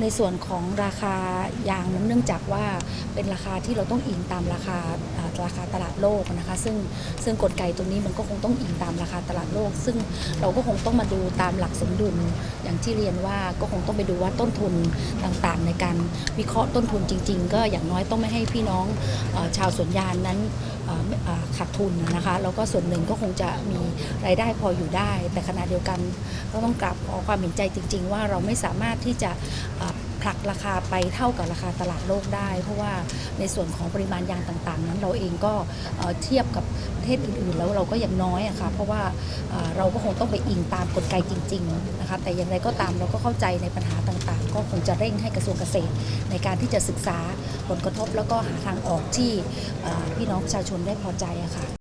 ในส่วนของราคายางนั้นเนื่องจากว่าเป็นราคาที่เราต้องอิงตามราคาอ่าราคาตลาด โลกนะคะ ซึ่งซึ่งกลไกตรงนี้มันก็คงต้องอิงตามราคาตลาดโลก ซึ่งเราก็คงต้องมาดูตามหลักสมดุล อย่างที่เรียนว่าก็คงต้องไปดูว่าต้นทุนต่างๆ ในการวิเคราะห์ต้นทุนจริง ๆ ก็อย่างน้อยต้องไม่ให้พี่น้องชาวสวนยางนั้นขาดทุนนะคะแล้วก็ส่วนหนึ่งก็คงจะมีรายได้พออยู่ได้ แต่ขณะเดียวกันก็ต้องกราบขอความเห็นใจจริง ๆ ว่าเราไม่สามารถที่จะ ผลักราคาไปเท่ากับราคาตลาดโลกได้ เพราะว่าในส่วนของปริมาณยางต่างๆ นั้นเราเองก็เทียบกับประเทศอื่นๆ แล้วเราก็ยังน้อยอะค่ะเพราะว่าเราก็คงต้องไปอิงตามกลไกจริงๆนะคะแต่อย่างไรก็ตามเราก็เข้าใจในปัญหาต่างๆ ก็คงจะเร่งให้กระทรวงเกษตร ในการที่จะศึกษาผลกระทบแล้วก็หาทางออกที่พี่น้องประชาชนได้พอใจอะค่ะ